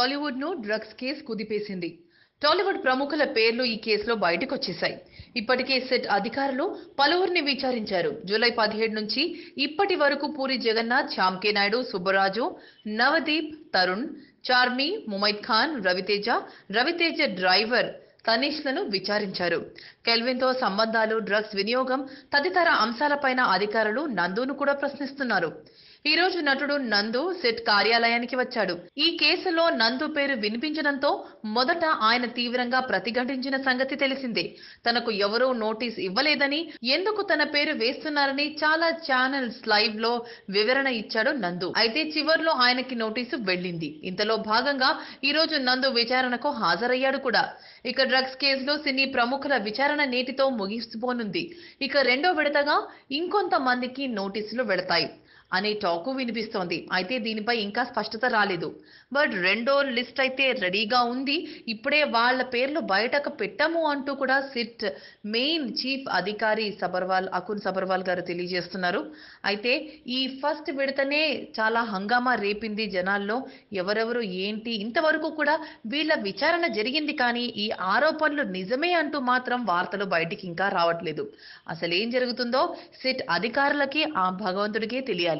టాలీవుడ్ను drugs case కుదిపేసింది. Tollywood ప్రముఖుల పేర్లు ఈ కేసులో బయటకొచ్చేశాయి. ఇప్పటికే సెట్ అధికారులు పలువురిని విచారించారు. జూలై పదిహేడు నుంచి ఇప్పటి వరకు పూరి జగన్నాథ్ శ్యామ్కే నాయుడు సుబ్బరాజు నవదీప్ తరుణ్ చార్మి ముమైద్ ఖాన్ రవితేజ రవితేజ డ్రైవర్ తనీష్లను విచారించారు. కెల్విన్తో సంబంధాలు డ్రగ్స్ వినియోగం తదితర అంశాలపైన అధికారులు నందును కూడా ప్రశ్నిస్తున్నారు. ఈ రోజు నటుడు నందు సెట్ కార్యాలయానికి వచ్చాడు. ఈ కేసులో నందు పేరు వినిపించడంతో మొదట ఆయన తీవ్రంగా ప్రతిఘటించిన సంగతి తెలిసిందే. తనకు ఎవరూ నోటీస్ ఇవ్వలేదని ఎందుకు తన పేరు వేస్తున్నారని చాలా ఛానల్స్ లైవ్లో వివరణ ఇచ్చాడు నందు. అయితే చివర్లో ఆయనకి నోటీసు వెళ్ళింది. ఇంతలో భాగంగా ఈ రోజు నందు విచారణకు హాజరయ్యాడు కూడా. ఇక డ్రగ్స్ కేసులో సినీ ప్రముఖుల విచారణ నేటితో ముగిసిపోనుంది. ఇక రెండో విడతగా ఇంకొంతమందికి నోటీసులు వెళతాయి. అనే టాకు వినిపిస్తోంది. అయితే దీనిపై ఇంకా స్పష్టత రాలేదు. బట్ రెండో లిస్ట్ అయితే రెడీగా ఉంది. ఇప్పుడే వాళ్ళ పేర్లు బయటకు పెట్టము అంటూ కూడా సిట్ మెయిన్ చీఫ్ అధికారి సబర్వాల్ అకున్ సబర్వాల్ గారు తెలియజేస్తున్నారు. అయితే ఈ ఫస్ట్ విడతనే చాలా హంగామా రేపింది జనాల్లో. ఎవరెవరు ఏంటి ఇంతవరకు కూడా వీళ్ళ విచారణ జరిగింది కానీ ఈ ఆరోపణలు నిజమే అంటూ మాత్రం వార్తలు బయటికి ఇంకా రావట్లేదు. అసలేం జరుగుతుందో సిట్ అధికారులకి ఆ భగవంతుడికే తెలియాలి.